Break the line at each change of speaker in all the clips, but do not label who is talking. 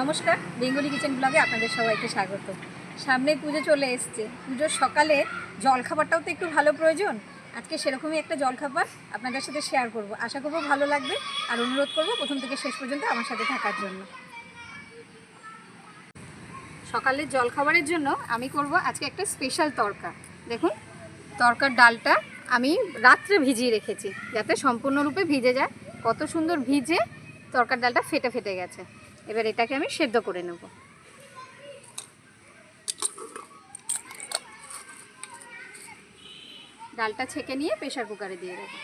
নমস্কার, Bengali kitchen ব্লগে আপনাদের সবাইকে স্বাগত। সামনে পুজো চলে এসছে। পুজোর সকালে জলখাবারটাও তো একটু ভালো প্রয়োজন। আজকে সেরকমই একটা জলখাবার আপনাদের সাথে শেয়ার করব। আশা করব ভালো লাগবে। আর অনুরোধ করব প্রথম থেকে শেষ পর্যন্ত আমার সাথে থাকার জন্য। সকালের জলখাবারের জন্য আমি করব আজকে একটা স্পেশাল তরকা। দেখুন, তরকার ডালটা আমি রাত্রে ভিজিয়ে রেখেছি। যাতে সম্পূর্ণরূপে ভিজে যায়। কত সুন্দর ভিজে তরকার ডালটা ফেটে ফেটে গেছে। এবার এটাকে আমি সেদ্ধ করে নেব। ডালটা ছেঁকে নিয়ে প্রেশার কুকারে দিয়ে দেবো।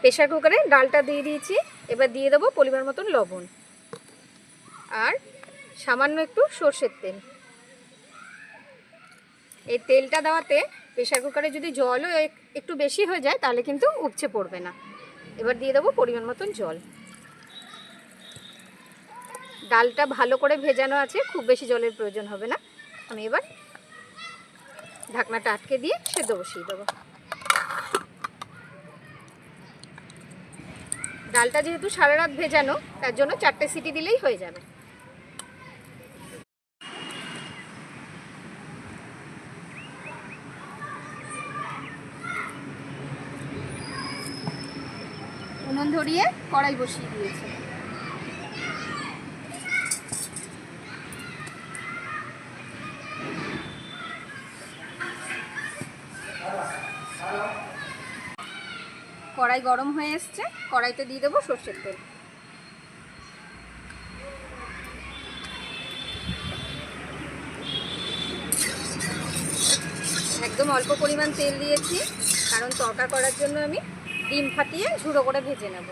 প্রেশার কুকারে ডালটা দিয়ে দিয়েছি, এবার দিয়ে দেবো পরিমাণ মতন লবণ। আর সামান্য একটু সর্ষের তেল। এই তেলটা দেওয়াতে প্রেশার কুকারে যদি জলও একটু বেশি হয়ে যায়, তাহলে কিন্তু উপচে পড়বে না। এবার দিয়ে দেবো পরিমাণ মতন জল। ডালটা ভালো করে ভেজানো আছে, খুব বেশি জলের প্রয়োজন হবে না। আমি এবার ঢাকনাটা আটকে দিয়ে সেদ্ধ বসিয়ে দেবো। ডালটা যেহেতু সারা রাত ভেজানো, তার জন্য চারটে সিটি দিলেই হয়ে যাবে। উনুন ধরিয়ে কড়াই বসিয়ে দিয়েছে। কড়াই গরম হয়ে এসছে, কড়াইতে দিয়ে দেবো সর্ষের তেল। একদম অল্প পরিমাণ তেল দিয়েছি, কারণ তরকা করার জন্য আমি ডিম ফাটিয়ে ঝুড়ো করে ভেজে নেব।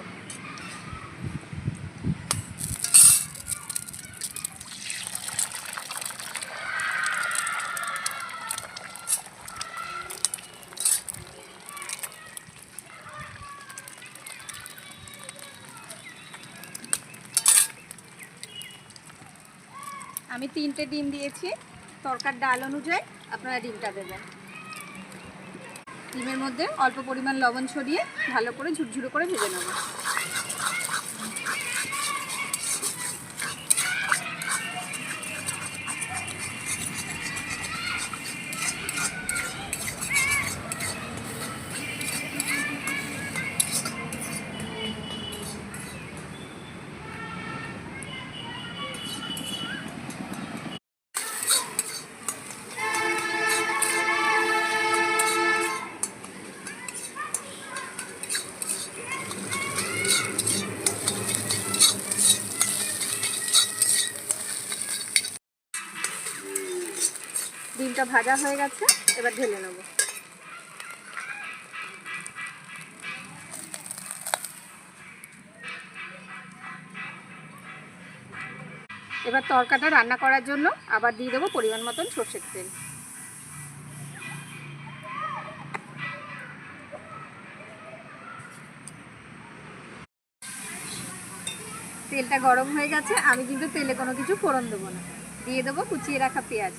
আমি তিনটে ডিম দিয়েছি, তরকার ডাল অনুযায়ী আপনারা ডিমটা দেবেন। ডিমের মধ্যে অল্প পরিমাণ লবণ ছড়িয়ে ভালো করে ঝুরঝুরো করে ভেজে নেব। ভাজা হয়ে গেছে, এবার ঢেলে নেব। এবার তরকাটা রান্না করার জন্য আবার দিয়ে দেবো পরিমাণ মতন সর্ষের তেল। তেলটা গরম হয়ে গেছে, আমি কিন্তু তেলে কোনো কিছু ফোড়ন দেবো না। দিয়ে দেবো কুচিয়ে রাখা পেঁয়াজ।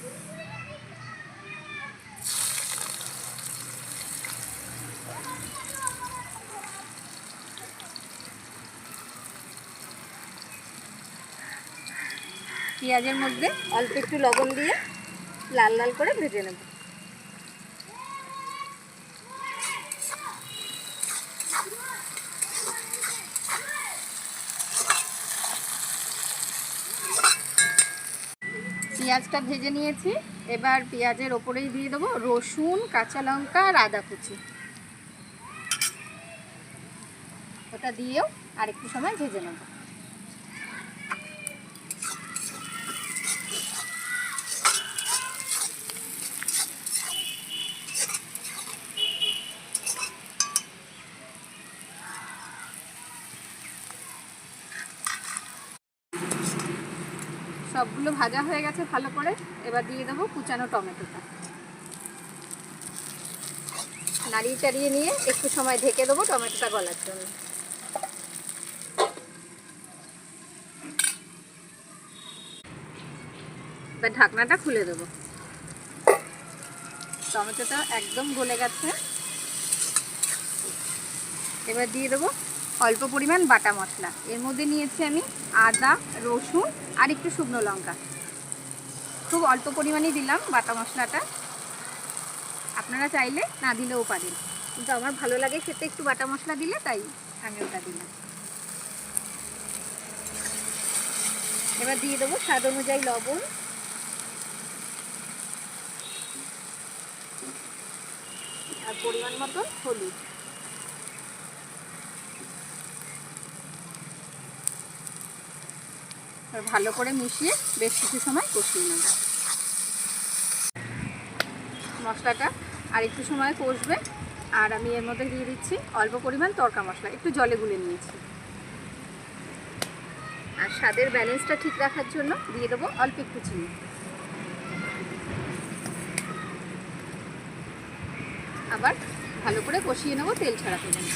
পেঁয়াজের মধ্যে অল্প একটু লবণ দিয়ে লাল লাল করে ভেজে নেব। পেঁয়াজটা ভেজে নিয়েছি। এবার পেঁয়াজের ওপরেই দিয়ে দেবো রসুন, কাঁচা লঙ্কা আর আদা কুচি। ওটা দিয়েও আরেকটু সময় ভেজে নেব। সবগুলো ভাজা হয়ে গেছে ভালো করে। এবার দিয়ে দেবো কুচানো টমেটোটা। নাড়িয়ে চাড়িয়ে নিয়ে একটু সময় ঢেকে দেবো টমেটোটা গলার জন্য। এবার ঢাকনাটা খুলে দেবো। টমেটোটা একদম গলে গেছে। এবার দিয়ে দেবো অল্প পরিমাণ বাটা মশলা। এর মধ্যে নিয়েছি আমি আদা, রসুন আর একটু শুকনো লঙ্কা। খুব অল্প পরিমাণেই দিলাম বাটা মশলাটা। আপনারা চাইলে না দিলেও পারেন। কিন্তু আমার ভালো লাগে খেতে একটু বাটা মশলা দিলে, তাই আমি ওটা দিলাম। এবার দিয়ে দেবো স্বাদ অনুযায়ী লবণ। আর পরিমাণ মতো হলুদ। এবার ভালো করে মিশিয়ে বেশ কিছু সময় কষিয়ে নেব। মশলাটা আর একটু সময় কষবে। আর আমি এর মধ্যে দিয়ে দিচ্ছি অল্প পরিমাণ তরকা মশলা, একটু জলে গুলে নিয়েছি। আর স্বাদের ব্যালেন্সটা ঠিক রাখার জন্য দিয়ে দেবো অল্প একটু চিনি। আবার ভালো করে কষিয়ে নেব তেল ছাড়া পর্যন্ত।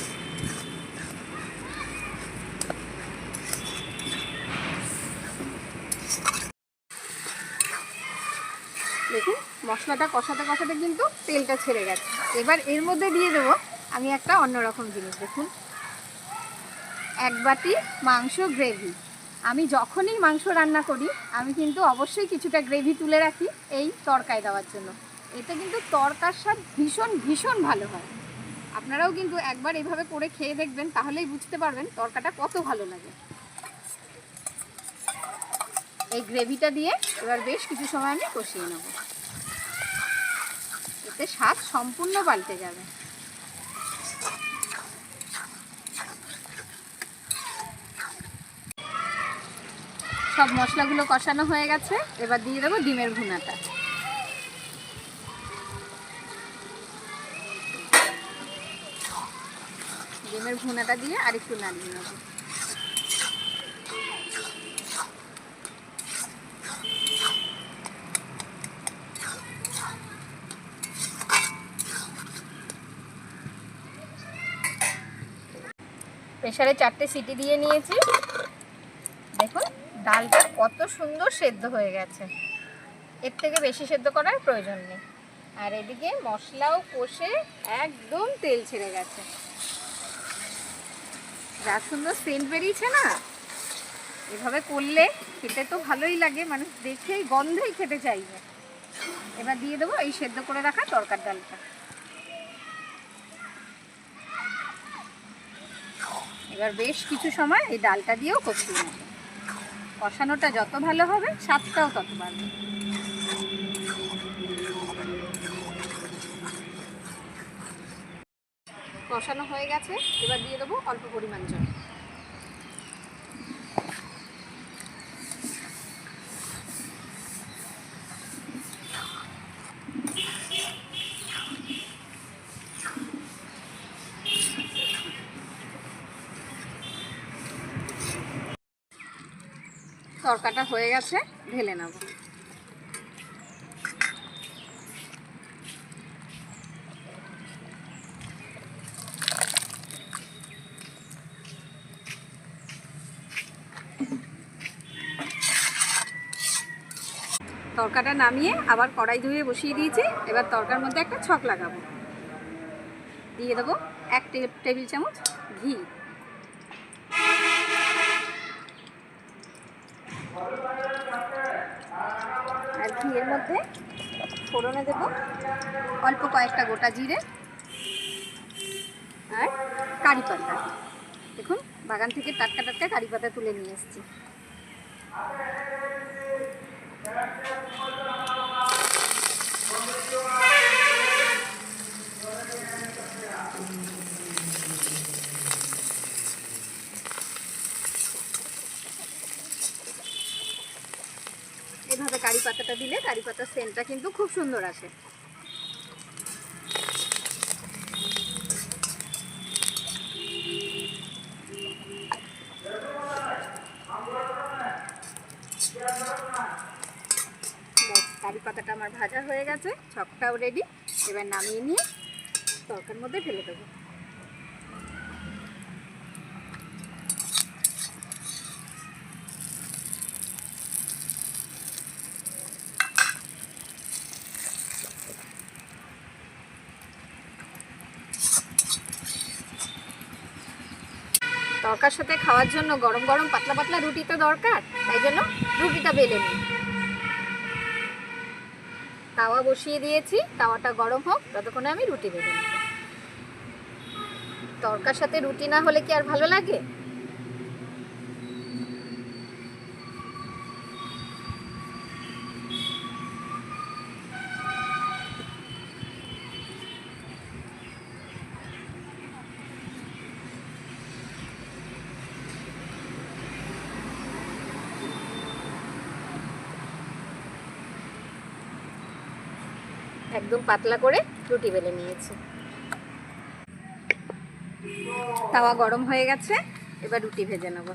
দেখুন, মশলাটা কষাতে কষাতে কিন্তু তেলটা ছেড়ে গেছে। এবার এর মধ্যে দিয়ে দেবো আমি একটা অন্যরকম জিনিস, দেখুন। এক বাটি মাংস গ্রেভি। আমি যখনই মাংস রান্না করি, আমি কিন্তু অবশ্যই কিছুটা গ্রেভি তুলে রাখি এই তরকায় দেওয়ার জন্য। এতে কিন্তু তরকার স্বাদ ভীষণ ভীষণ ভালো হয়। আপনারাও কিন্তু একবার এভাবে করে খেয়ে দেখবেন, তাহলেই বুঝতে পারবেন তরকাটা কত ভালো লাগে। এই গ্রেভিটা দিয়ে এবার বেশ কিছু সময় আমি কষিয়ে নেব। এতে স্বাদ সম্পূর্ণ পাল্টে যাবে। সব মশলাগুলো কষানো হয়ে গেছে। এবার দিয়ে দেবো ডিমের ভুনাটা। ডিমের ভুনাটা দিয়ে আর একটু নাড়িয়ে নেব। প্রেশারে চারটে সিটি দিয়ে নিয়েছি। দেখুন, ডালটা কত সুন্দর সেদ্ধ হয়ে গেছে। এর থেকে বেশি সেদ্ধ করার প্রয়োজন নেই। আর এদিকে মশলাও কষে একদম তেল ছেড়ে গেছে। যা সুন্দর সেন্ট বেরিয়েছে না? এভাবে করলে খেতে তো ভালোই লাগে, মানুষ দেখেই গন্ধেই খেতে চাইবে। এবার দিয়ে দেবো এই সেদ্ধ করে রাখা তরকার ডালটা। এবার বেশ কিছু সময় এই ডালটা দিয়েও কষিয়ে নেব। কষানোটা যত ভালো হবে, স্বাদটাও তত বাড়বে কষানো হয়ে গেছে, এবার দিয়ে দেবো অল্প পরিমাণ জল। তরকাটা হয়ে গেছে, ঢেলে নেব। তরকাটা নামিয়ে আবার কড়াই ধুয়ে বসিয়ে দিয়েছি, এবার তরকার মধ্যে একটা ছক লাগাবো। দিয়ে দেবো এক টেবিল চামচ ঘি আর মধ্যে ফোড়নে দেব অল্প কয়েকটা গোটা জিরে আর কারি পাতা। দেখুন, বাগান থেকে টাটকা টাটকা কারি পাতা তুলে নিয়ে এসেছি এভাবে কারি পাতাটা দিলে কারি পাতার সেন্টটা কিন্তু খুব সুন্দর আসে। কারি পাতাটা আমার ভাজা হয়ে গেছে, ছকটাও রেডি এবার নামিয়ে নিয়ে তরকার মধ্যে ঢেলে দেবো। তরকার সাথে খাওয়ার জন্য গরম গরম পাতলা পাতলা রুটি তো দরকার, তাই জন্য রুটিটা বেলে নিই। তাওয়া বসিয়ে দিয়েছি, তাওয়াটা গরম হোক, ততক্ষণে আমি রুটি বেলে নিই তরকার সাথে রুটি না হলে কি আর ভালো লাগে? একদম পাতলা করে রুটি বেলে নিয়েছি। তাওয়া গরম হয়ে গেছে এবার রুটি ভেজে নেব।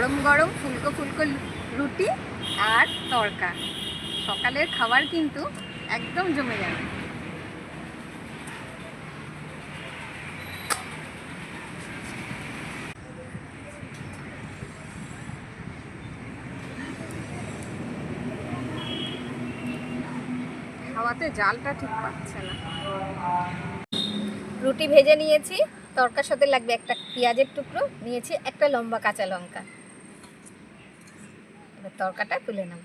গরম গরম ফুলকো ফুলকো রুটি আর তরকা সকালের খাবার কিন্তু একদম জমে যাবে। জালটা ঠিক পাচ্ছে না। রুটি ভেজে নিয়েছি তরকার সাথে লাগবে একটা পেঁয়াজের টুকরো, নিয়েছি একটা লম্বা কাঁচা লঙ্কা। এবার তরকাটা তুলে নেব।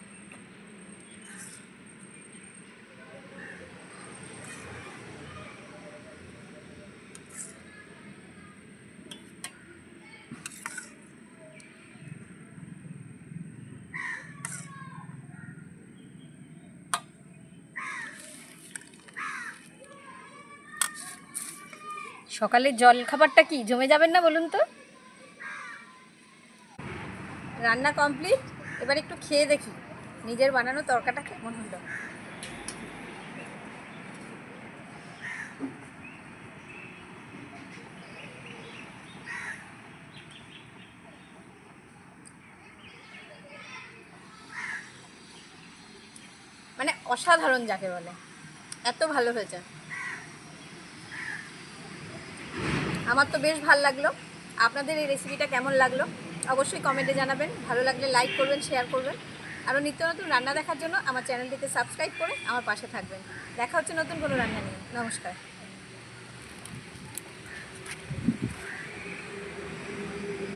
সকালের জল খাবারটা কি, জমে যাবেন না বলুন তো? রান্না কমপ্লিট? এবার একটু খেয়ে দেখি। নিজের বানানো তরকাটা কেমন হলো? মানে অসাধারণ যাকে বলে। এত ভালো হয়েছে। আমার তো বেশ ভালো লাগল। আপনাদের এই রেসিপিটা কেমন লাগল? অবশ্যই কমেন্টে জানাবেন। ভালো লাগলে লাইক করবেন শেয়ার করবেন। আরও নিত্য নতুন রান্না দেখার জন্য আমার চ্যানেলটিকে সাবস্ক্রাইব করে আমার পাশে থাকবেন। দেখা হচ্ছে নতুন কোনো রান্না নিয়ে। নমস্কার।